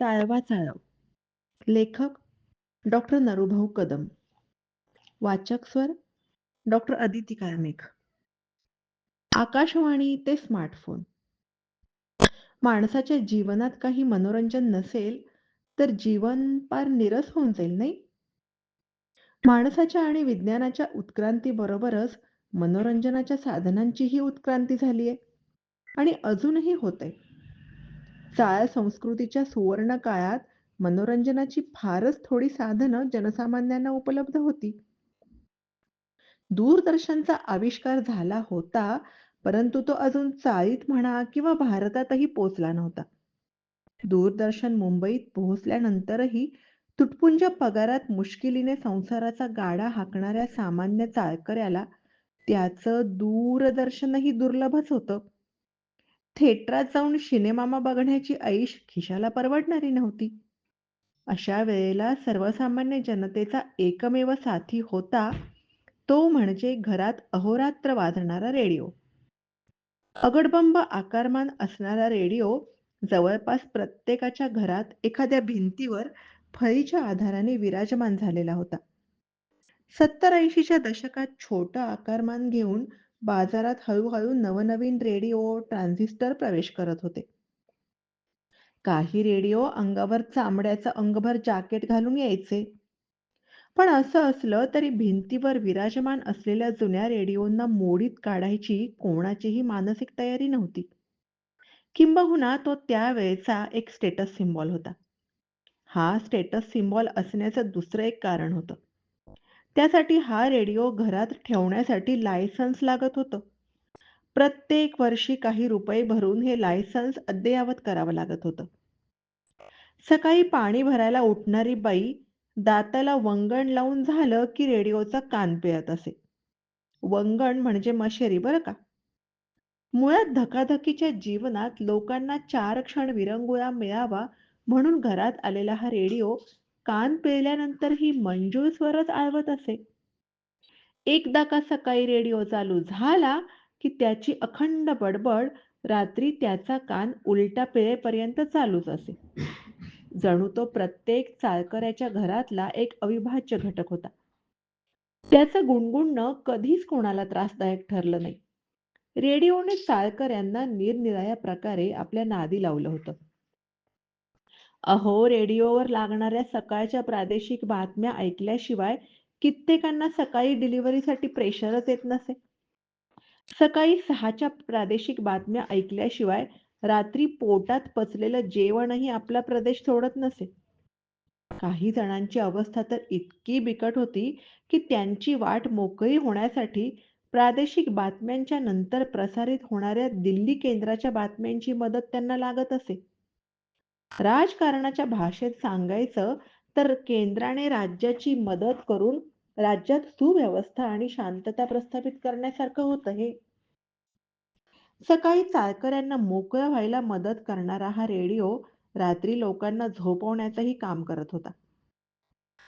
चाळवा चाळव. लेखक डॉक्टर नरुभाऊ कदम. वाचक स्वर डॉक्टर अदिती कार्मिक आकाशवाणी ते स्मार्टफोन. माणसाच्या जीवनात काही मनोरंजन नसेल तर जीवन पार निरस होऊन जाईल नाही? माणसाच्या आणि विज्ञानाच्या उत्क्रांती बरोबरच मनोरंजनाच्या साधनांचीही उत्क्रांती झालीय. आणि अजूनही होते चाळ संस्कृतीच्या सुवर्ण काळात मनोरंजनाची फारच थोडी साधनं जनसामान्यांना उपलब्ध होती. दूरदर्शनचा आविष्कार झाला होता परंतु तो अजून चाळीत म्हणा किंवा भारतातही पोचला नव्हता. दूरदर्शन मुंबईत पोहोचल्यानंतरही तुटपुंज पगारात मुश्किलीने संसाराचा गाडा हाकणाऱ्या सामान्य चाळकऱ्याला त्याचं दूरदर्शनही दुर्लभच होतं. थिएटरात जाऊन सिनेमामा बघण्याची ऐश खिशाला परवडणारी नव्हती. अशा वेळेला सर्वसामान्य जनतेचा एकमेव साथी होता तो म्हणजे घरात अहोरात्र वाजणारा रेडिओ. अगडबंब आकारमान असणारा रेडिओ जवळपास प्रत्येकाच्या घरात एखाद्या भिंतीवर फळीच्या आधाराने विराजमान झालेला होता. सत्तर ऐंशीच्या दशकात छोटं आकारमान घेऊन बाजारात हळूहळू नवनवीन रेडिओ ट्रान्झिस्टर प्रवेश करत होते. काही रेडिओ अंगावर चामड्याचं अंगभर जॅकेट घालून यायचे. पण असं असलं तरी भिंतीवर विराजमान असलेल्या जुन्या रेडिओंना मोडीत काढायची कोणाचीही मानसिक तयारी नव्हती. किंबहुना तो त्यावेळेचा एक स्टेटस सिम्बॉल होता. हा स्टेटस सिम्बॉल असण्याचं दुसरं एक कारण होतं. त्यासाठी हा रेडिओ घरात ठेवण्यासाठी लायसन्स लागत होतं. प्रत्येक वर्षी काही रुपये भरून हे लायसन्स अद्ययावत करावं लागत होतं. सकाळी पाणी भरायला उठणारी बाई दाताला वंगण लावून झालं की रेडिओचा कान पिळत असे. वंगण म्हणजे मशेरी बरं का? मुळात धकाधकीच्या जीवनात लोकांना चार क्षण विरंगुळा मिळावा म्हणून घरात आलेला हा रेडिओ कान पिळल्यानंतरही मंजूळ स्वरच आळवत असे. एकदा का सकाळी रेडिओ चालू झाला की त्याची अखंड बडबड रात्री त्याचा कान उलटा पिळेपर्यंत चालूच असे. जणू तो प्रत्येक चाळकऱ्याच्या घरातला एक अविभाज्य घटक होता. त्याचं गुणगुणणं कधीच कोणाला त्रासदायक ठरलं नाही. रेडिओने चालकऱ्यांना निरनिराळ्या प्रकारे आपल्या नादी लावलं होतं. अहो रेडिओवर लागणाऱ्या सकाळच्या प्रादेशिक बातम्या ऐकल्याशिवाय कित्येकांना सकाळी डिलिव्हरीसाठी प्रेशरच येत नसे. सकाळी सहाच्या प्रादेशिक बातम्या ऐकल्याशिवाय रात्री पोटात पचलेलं जेवणही आपला प्रदेश सोडत नसे. काही जणांची अवस्था तर इतकी बिकट होती की त्यांची वाट मोकळी होण्यासाठी प्रादेशिक बातम्यांच्या नंतर प्रसारित होणाऱ्या दिल्ली केंद्राच्या बातम्यांची मदत त्यांना लागत असे. राजकारणाच्या भाषेत सांगायचं तर केंद्राने राज्याची मदत करून राज्यात सुव्यवस्था आणि शांतता प्रस्थापित करण्यासारखं होतं हे. सकाळी चाळकऱ्यांना मोकळं व्हायला मदत करणारा हा रेडिओ रात्री लोकांना झोपवण्याचंही काम करत होता.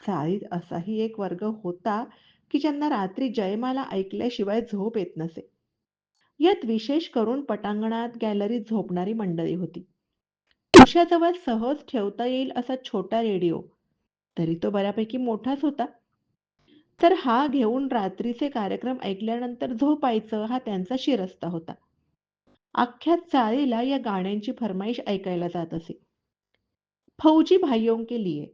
चाळीत असाही एक वर्ग होता की ज्यांना रात्री जयमाला ऐकल्याशिवाय झोप येत नसे. यात विशेष करून पटांगणात गॅलरीत झोपणारी मंडळी होती. उशाजवळ सहज ठेवता येईल असा छोटा रेडिओ. तरी तो बऱ्यापैकी मोठाच होता. तर हा घेऊन रात्रीचे कार्यक्रम ऐकल्यानंतर झोपायचं हा त्यांचा शिरस्ता होता. अख्ख्या चाळीला या गाण्यांची फरमाईश ऐकायला जात असे. फौजी भाइयों के लिए.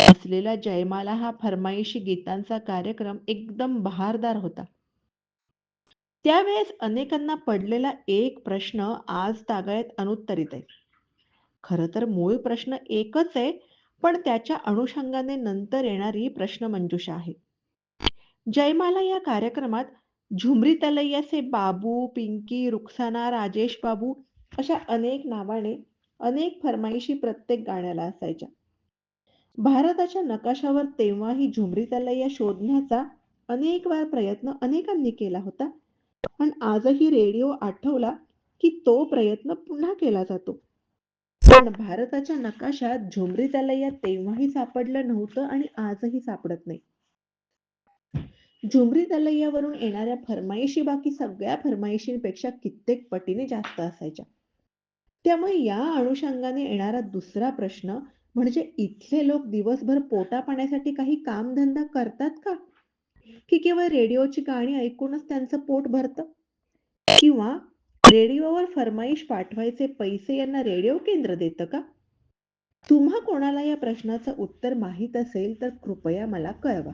असलेला जयमाला हा फरमाईशी गीतांचा कार्यक्रम एकदम बहारदार होता. त्यावेळेस अनेकांना पडलेला एक प्रश्न आज तागायत अनुत्तरित आहे. खर तर मूळ प्रश्न एकच आहे पण त्याच्या अनुषंगाने नंतर येणारी प्रश्नमंजुषा आहे. जयमाला या कार्यक्रमात झुमरी तलैयाचे बाबू पिंकी रुखसाना राजेश बाबू अशा अनेक नावाने अनेक फरमाईशी प्रत्येक गाण्याला असायच्या. भारताच्या नकाशावर तेव्हाही झुमरी तलैया शोधण्याचा अनेक वेळा प्रयत्न अनेकांनी केला होता. पण आजही रेडिओ आठवला की तो प्रयत्न पुन्हा केला जातो. पण भारताच्या नकाशात झुमरी तलैया तेव्हाही सापडलं नव्हतं आणि आजही सापडत नाही झुमरी तलैयावरून येणाऱ्या फरमाईशी बाकी सगळ्या फरमाईशींपेक्षा कित्येक पटीने जास्त असायच्या त्यामुळे या अनुषंगाने येणारा दुसरा प्रश्न म्हणजे इथले लोक दिवसभर पोटापाण्यासाठी काही कामधंदा करतात का? की केवळ रेडिओची गाणी ऐकूनच त्यांचं पोट भरतं? किंवा रेडिओवर फरमाईश पाठवायचे पैसे यांना रेडिओ केंद्र देतं का? तुम्हा कोणाला या प्रश्नाचं उत्तर माहीत असेल तर कृपया मला कळवा.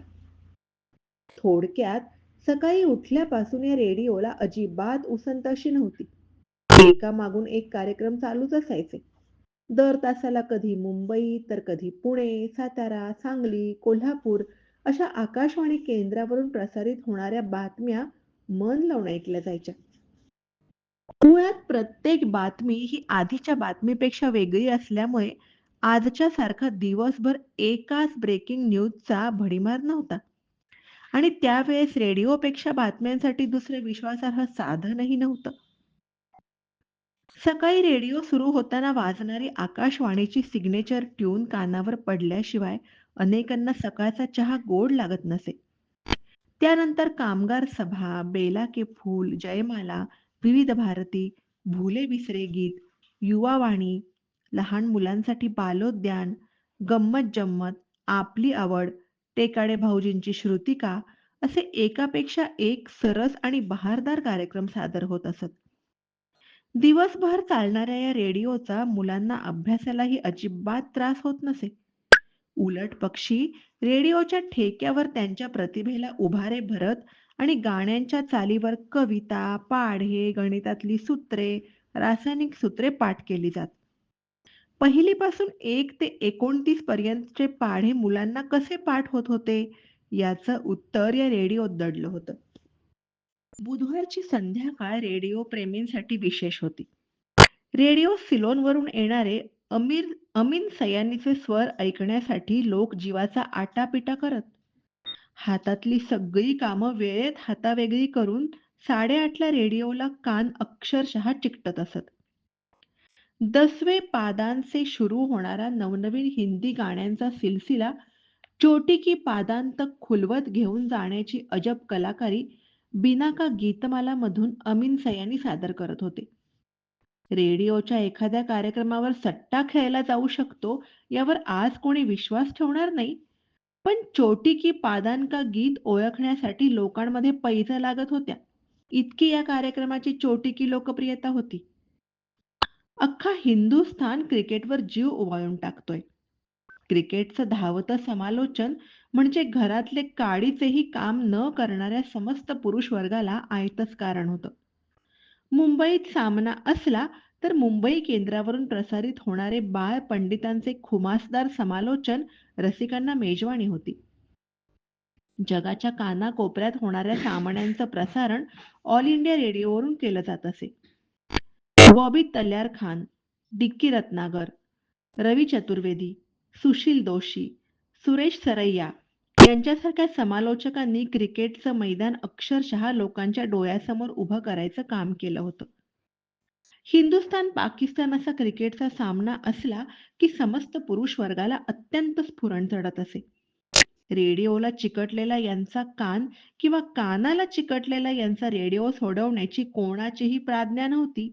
थोडक्यात सकाळी उठल्यापासून या रेडिओला अजिबात उसंत अशी नव्हती. एकामागून एक कार्यक्रम चालूच असायचे. दर तासाला कधी मुंबई, तर कधी पुणे, सातारा, सांगली, कोल्हापूर अशा आकाशवाणी केंद्रावरून प्रसारित होणाऱ्या बातम्या मन लावून ऐकल्या जायच्या. मुळात प्रत्येक बातमी ही आधीच्या बातमीपेक्षा वेगळी असल्यामुळे आजच्या सारखा दिवसभर एकाच ब्रेकिंग न्यूजचा भडीमार नव्हता. आणि त्यावेळेस रेडिओपेक्षा बातम्यांसाठी दुसरं विश्वासार्ह साधनही नव्हतं. सकाळी रेडिओ सुरू होताना वाजणारी आकाशवाणीची सिग्नेचर ट्यून कानावर पडल्याशिवाय अनेकांना सकाळचा चहा गोड लागत नसे. त्यानंतर कामगार सभा, बेला के फूल, जयमाला, विविध भारती, भुले बिसरे गीत, युवावाणी, लहान मुलांसाठी बालोद्यान, गंमत जम्मत, आपली आवड, टेकाडे भाऊजींची श्रुतिका असे एकापेक्षा एक सरस आणि बहारदार कार्यक्रम सादर होत असत. दिवसभर चालणाऱ्या या रेडिओचा मुलांना अभ्यासालाही अजिबात त्रास होत नसे. उलट पक्षी रेडिओच्या ठेक्यावर त्यांच्या प्रतिभेला उभारे भरत आणि गाण्यांच्या चालीवर कविता, पाढे, गणितातली सूत्रे, रासायनिक सूत्रे पाठ केली जात. पहिलीपासून एक ते एकोणतीस पर्यंतचे पाढे मुलांना कसे पाठ होत होते याचं उत्तर या रेडिओत दडलं होतं. बुधवारची संध्याकाळ रेडिओ प्रेमींसाठी विशेष होती. रेडिओ सिलोनवरून येणारे अमीर अमीन सयानीचे स्वर ऐकण्यासाठी लोक जीवाचा आटापिटा करत. हातातली सगळी कामं वेळेत हातावेगळी करून साडेआठला रेडिओला कान अक्षरशः चिकटत असत. दसवे पादांचे सुरू होणारा नवनवीन हिंदी गाण्यांचा सिलसिला चोटी की पादांत खुलवत घेऊन जाण्याची अजब कलाकारी बिनाका गीतमाला मधून अमीन सयानी सादर करत होते. रेडिओच्या एखाद्या कार्यक्रमावर सट्टा खेळला जाऊ शकतो यावर आज कोणी विश्वास ठेवणार नाही. पण चोटी की पादान का गीत ओळखण्यासाठी लोकांमध्ये पैजा लागत होत्या. इतकी या कार्यक्रमाची चोटी की लोकप्रियता होती. अख्खा हिंदुस्थान क्रिकेटवर जीव उवाळून टाकतोय. क्रिकेटचं धावतं समालोचन म्हणजे घरातले काडीचेही काम न करणाऱ्या समस्त पुरुष वर्गाला आयतच कारण होतं. मुंबईत सामना असला तर मुंबई केंद्रावरून प्रसारित होणारे बाळ पंडितांचे खुमासदार समालोचन रसिकांना मेजवानी होती. जगाच्या कानाकोपऱ्यात होणाऱ्या सामन्यांचं प्रसारण ऑल इंडिया रेडिओवरून केलं जात असे. बॉबी तल्यार खान, डिक्की रत्नागर रवी चतुर्वेदी, सुशील दोशी, सुरेश सरैया यांच्यासारख्या समालोचकांनी क्रिकेटचं मैदान अक्षरशः लोकांच्या डोळ्यासमोर उभं करायचं काम केलं होतं. हिंदुस्थान पाकिस्तान असा क्रिकेटचा सामना असला की समस्त पुरुष वर्गाला अत्यंत स्फुरण चढत असे. रेडिओला चिकटलेला यांचा कान किंवा कानाला चिकटलेला यांचा रेडिओ सोडवण्याची कोणाचीही प्राज्ञा नव्हती.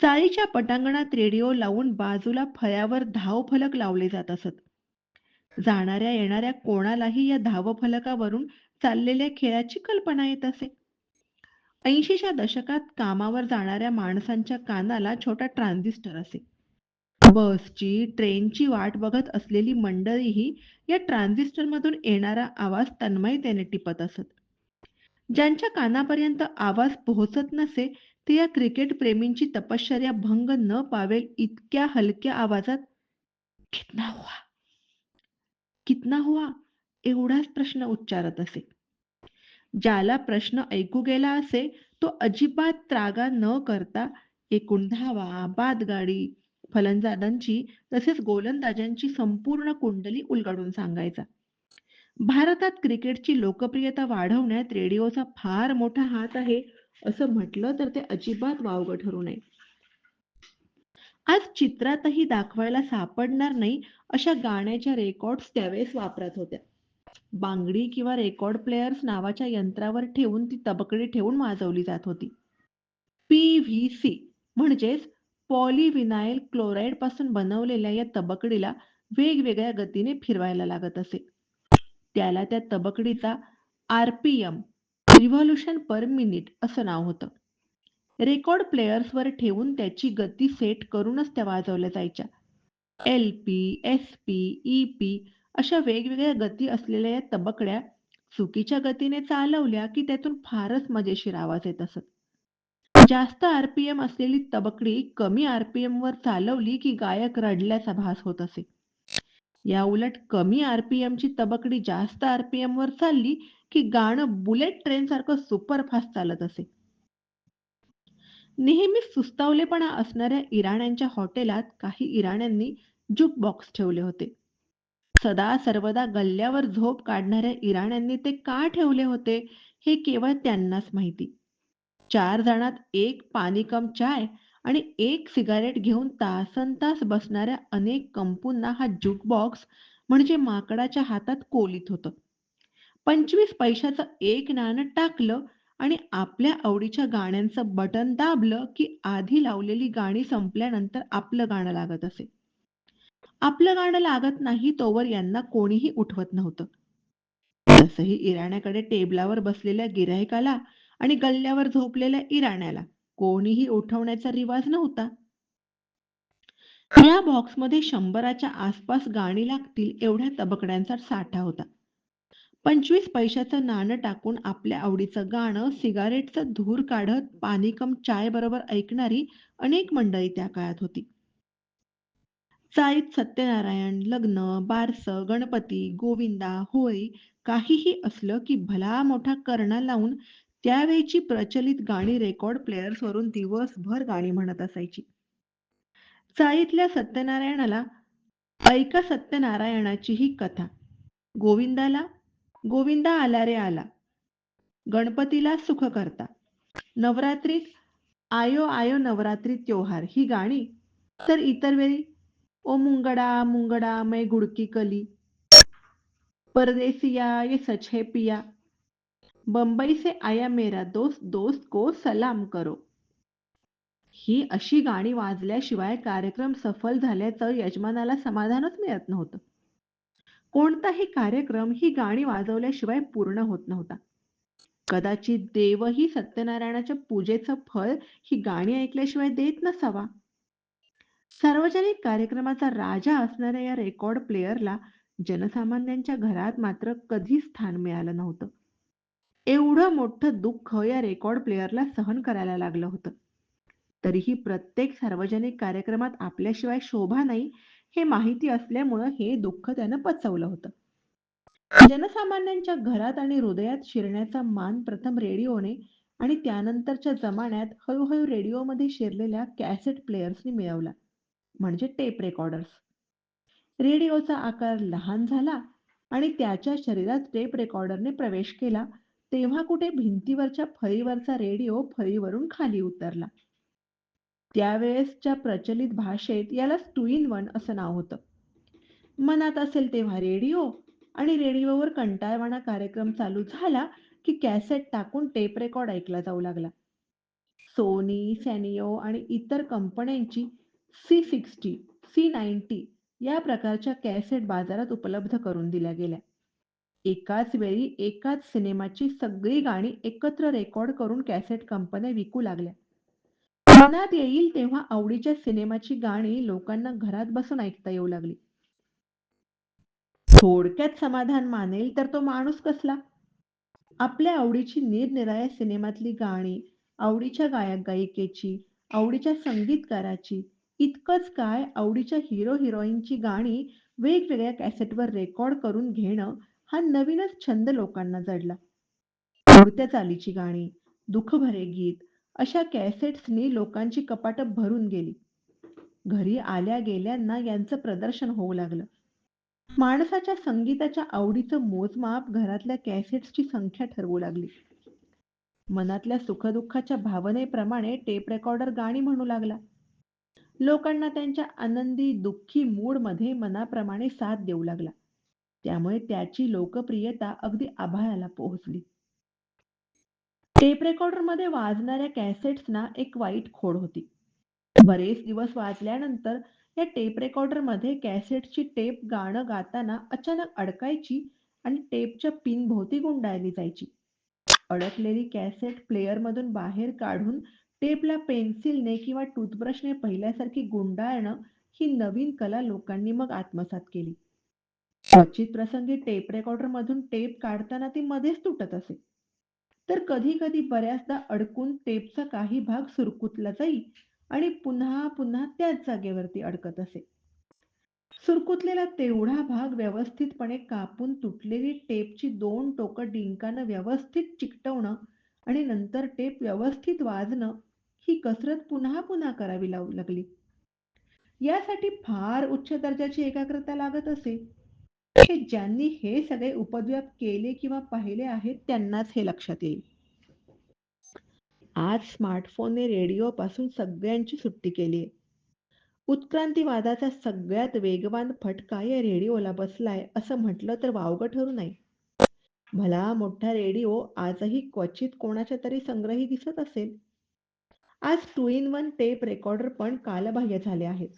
चाळीच्या पटांगणात रेडिओ लावून बाजूला फळ्यावर धावफलक लावले जात असत. जाणाऱ्या येणाऱ्या कोणालाही या धावफलकावरून चाललेल्या खेळाची कल्पना येत असे. ऐंशीच्या दशकात कामावर जाणाऱ्या माणसांच्या कानाला छोटा ट्रान्झिस्टर असे. बसची, ट्रेनची वाट बघत असलेली मंडळीही या ट्रान्झिस्टरमधून येणारा आवाज तन्मयतेने टिपत असत. ज्यांच्या कानापर्यंत आवाज पोहोचत नसे ते या क्रिकेट प्रेमींची तपश्चर्या भंग न पावेल इतक्या हलक्या आवाजात कितना हुआ कितना हुआ एवढाच प्रश्न उच्चारत असे. ज्याला प्रश्न ऐकू गेला असे तो अजिबात त्रागा न करता एकूण धावा, बादगाडी, फलंदाजांची तसेच गोलंदाजांची संपूर्ण कुंडली उलगडून सांगायचा. भारतात क्रिकेटची लोकप्रियता वाढवण्यात रेडिओचा फार मोठा हात आहे असं म्हटलं तर ते अजिबात वावग ठरू नये. आज चित्रातही दाखवायला सापडणार नाही अशा गाण्याच्या रेकॉर्ड्स त्यावेळेस वापरत होत्या. बांगडी किंवा रेकॉर्ड प्लेयर्स नावाच्या यंत्रावर ठेवून ती तबकडी ठेवून वाजवली जात होती. पी.व्ही.सी. म्हणजेच क्लोराईडपासून बनवलेल्या या तबकडीला वेगवेगळ्या गतीने फिरवायला लागत असे. त्याला त्या तबकडीचा आरपीएम रिव्हॉल्युशन पर मिनिट असं नाव होतं. रेकॉर्ड प्लेयर्सवर ठेवून त्याची गती सेट करूनच त्या वाजवल्या जायच्या. एल-पी, एस-पी, ई-पी अशा वेगवेगळ्या गती असलेल्या या तबकड्या चुकीच्या गतीने चालवल्या की त्यातून फारच मजेशीर आवाज येत असत. जास्त आरपीएम असलेली तबकडी कमी आरपीएम वर चालवली की गायक रडल्याचा भास होत असे. या उलट कमी आरपीएमची तबकडी जास्त आरपीएम वर चालली की गाणं बुलेट ट्रेन सारखं सुपरफास्ट चालत असे. नेहमी सुस्तावलेपणा असणाऱ्या इराण्यांच्या हॉटेलात काही इराण्यांनी जुकबॉक्स ठेवले होते. सदा सर्वदा गल्ल्यावर झोप काढणाऱ्या इराण्यांनी ते का ठेवले होते हे केवळ त्यांनाच माहिती. चार जणात एक पाणी कम चाय आणि एक सिगारेट घेऊन तासनतास बसणाऱ्या अनेक कंपूंना हा जुकबॉक्स म्हणजे माकडाच्या हातात कोलीत होतं. पंचवीस पैशाचं एक नाणं टाकलं आणि आपल्या आवडीच्या गाण्यांचं बटन दाबलं की आधी लावलेली गाणी संपल्यानंतर आपलं गाणं लागत असे. आपलं गाणं लागत नाही तोवर यांना कोणीही उठवत नव्हतं. तसंही इराण्याकडे टेबलावर बसलेल्या गिऱ्हाईकाला आणि गल्ल्यावर झोपलेल्या इराण्याला कोणीही उठवण्याचा रिवाज नव्हता. या बॉक्समध्ये शंभराच्या आसपास गाणी लागतील एवढ्या तबकड्यांचा साठा होता. पंचवीस पैशाचं नाणं टाकून आपल्या आवडीचं गाणं, सिगारेटचं धूर काढत पाणीकम चाय बरोबर ऐकणारी अनेक मंडळी त्या काळात होती. चाळीत सत्यनारायण, लग्न, बारसं, गणपती, गोविंदा, होळी काहीही असलं की भला मोठा कर्ण लावून त्यावेळची प्रचलित गाणी रेकॉर्ड प्लेयर्सवरून दिवसभर गाणी म्हणत असायची. चाळीतल्या सत्यनारायणाला ऐका सत्यनारायणाची ही कथा, गोविंदाला गोविंदा आला रे आला, गणपतीला सुख करता. नवरात्रीत आयो आयो नवरात्री त्योहार. ही गाणी, तर इतर वेळी ओ मुंगडा मुंगडा मै गुड़की कली, परदेसिया ये सच है पिया, बंबई से आया मेरा दोस्त दोस्त को सलाम करो ही अशी गाणी वाजल्याशिवाय कार्यक्रम सफल झाल्याचं यजमानाला समाधानच मिळत नव्हतं. कोणताही कार्यक्रम ही गाणी वाजवल्याशिवाय पूर्ण होत नव्हता. कदाचित देवही सत्यनारायणाच्या पूजेचं फळ ही गाणी ऐकल्याशिवाय देत नसावा. सार्वजनिक कार्यक्रमाचा राजा असणाऱ्या या रेकॉर्ड प्लेयरला जनसामान्यांच्या घरात मात्र कधी स्थान मिळालं नव्हतं. एवढं मोठं दुःख या रेकॉर्ड प्लेयरला सहन करायला लागलं होतं. तरीही प्रत्येक सार्वजनिक कार्यक्रमात आपल्याशिवाय शोभा नाही हे माहिती असल्यामुळं हे दुःख त्यानं पचवलं होतं. जनसामान्यांच्या घरात आणि हृदयात शिरण्याचा मान प्रथम रेडिओने आणि त्यानंतरच्या जमान्यात हळूहळू रेडिओमध्ये शिरलेल्या कॅसेट प्लेयर्सनी मिळवला, म्हणजे टेप रेकॉर्डर्स. रेडिओचा आकार लहान झाला आणि त्याच्या शरीरात टेप रेकॉर्डरने प्रवेश केला तेव्हा कुठे भिंतीवरच्या फळीवरचा रेडिओ फळीवरून खाली उतरला. त्यावेळेसच्या प्रचलित भाषेत याला टू इन वन असं नाव होतं. मनात असेल तेव्हा रेडिओ आणि रेडिओवर कंटाळवाणा कार्यक्रम चालू झाला की कॅसेट टाकून टेप रेकॉर्ड ऐकला जाऊ लागला. सोनी, सॅनिओ आणि इतर कंपन्यांची सी सिक्स्टी, सी नाईन्टी या प्रकारच्या कॅसेट बाजारात उपलब्ध करून दिल्या गेल्या. एकाच वेळी एकाच सिनेमाची सगळी गाणी एकत्र रेकॉर्ड करून कॅसेट कंपन्या विकू लागल्या. मनात येईल तेव्हा आवडीच्या सिनेमाची गाणी लोकांना घरात बसून ऐकता येऊ लागली. थोडक्यात समाधान मानेल तर तो माणूस कसला? आपल्या आवडीची निरनिराळ्या सिनेमातली गाणी, आवडीच्या गायक-गायिकेची, आवडीच्या संगीतकाराची, इतकंच काय आवडीच्या हिरो हिरोईनची गाणी वेगवेगळ्या कॅसेटवर रेकॉर्ड करून घेणं हा नवीनच छंद लोकांना जडला. उडत्या चालीची गाणी, दुःखभरे गीत अशा कॅसेट्सनी लोकांची कपाटं भरून गेली. घरी आल्या गेल्यांना यांचं प्रदर्शन होऊ लागलं. माणसाच्या संगीताच्या आवडीचं मोजमाप घरातल्या कॅसेट्सची संख्या ठरवू लागली. मनातल्या सुखदुःखाच्या भावनेप्रमाणे टेप रेकॉर्डर गाणी म्हणू लागला. लोकांना त्यांच्या आनंदी दुःखी मूडमध्ये मनाप्रमाणे साथ देऊ लागला. त्यामुळे त्याची लोकप्रियता अगदी आभाळाला पोहोचली. टेप रेकॉर्डरमध्ये वाजणाऱ्या कॅसेट्सना एक वाईट खोड होती. बरेच दिवस वाजल्यानंतर या टेप रेकॉर्डरमध्ये कॅसेटची टेप गाणं गाताना अचानक अडकायची आणि टेपच्या पिन भोवती गुंडाळली जायची अडकलेली कॅसेट प्लेअरमधून बाहेर काढून टेपला पेन्सिलने किंवा टूथब्रशने पहिल्यासारखी गुंडाळणं ही नवीन कला लोकांनी मग आत्मसात केली. क्वचित प्रसंगी टेप रेकॉर्डर मधून टेप काढताना ती मध्येच तुटत असे. तर कधी कधी बऱ्याचदा अडकून टेपचा काही भाग सुरकुतला जाई आणि पुन्हा पुन्हा त्याच जागेवरती अडकत असे. सुरकुतलेला तेवढा भाग व्यवस्थितपणे कापून तुटलेली टेपची दोन टोकं डिंकानं व्यवस्थित चिकटवणं आणि नंतर टेप व्यवस्थित वाजणं ही कसरत पुन्हा पुन्हा करावी लावू लागली. यासाठी फार उच्च दर्जाची एकाग्रता लागत असे. हे ज्यांनी हे सगळे उपद्व्याप केले किंवा पाहिले आहेत त्यांनाच हे लक्षात येईल. आज स्मार्टफोनने रेडिओपासून सगळ्यांची सुट्टी केली आहे. उत्क्रांतीवादाचा सगळ्यात वेगवान फटका या रेडिओला बसलाय असं म्हटलं तर वावगं ठरू नये भला मोठा रेडिओ आजही क्वचित कोणाच्या तरी संग्रही दिसत असेल. आज two in one tape recorder पण कालबाह्य झाले आहेत.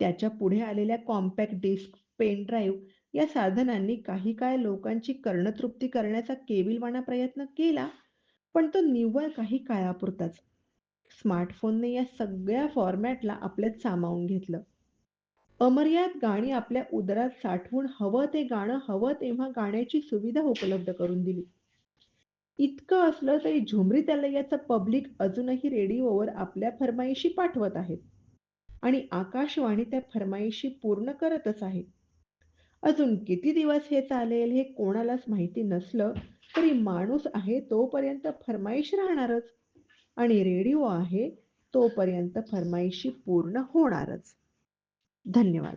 त्याच्या पुढे आलेल्या कॉम्पॅक्ट डिस्क पेन ड्राईव्ह या साधनांनी काही काळ लोकांची कर्णतृप्ती करण्याचा केविलवाणा प्रयत्न केला पण तो निव्वळ काही काळापुरताच. स्मार्टफोनने या सगळ्या फॉर्मॅटला आपल्यात सामावून घेतलं. अमर्याद गाणी आपल्या उदरात साठवून हवं ते गाणं हवं तेव्हा गाण्याची सुविधा उपलब्ध करून दिली. इतकं असलं तरी झुमरी त्यालयाचं पब्लिक अजूनही रेडिओवर आपल्या फरमाईशी पाठवत आहेत. आणि आकाशवाणी त्या फरमाईशी पूर्ण करतच आहे. अजून किती दिवस हे चालेल हे कोणालाच माहिती नसलं तरी माणूस आहे तोपर्यंत फरमाईश राहणारच. आणि रेडिओ आहे तोपर्यंत फरमाईशी पूर्ण होणारच. धन्यवाद.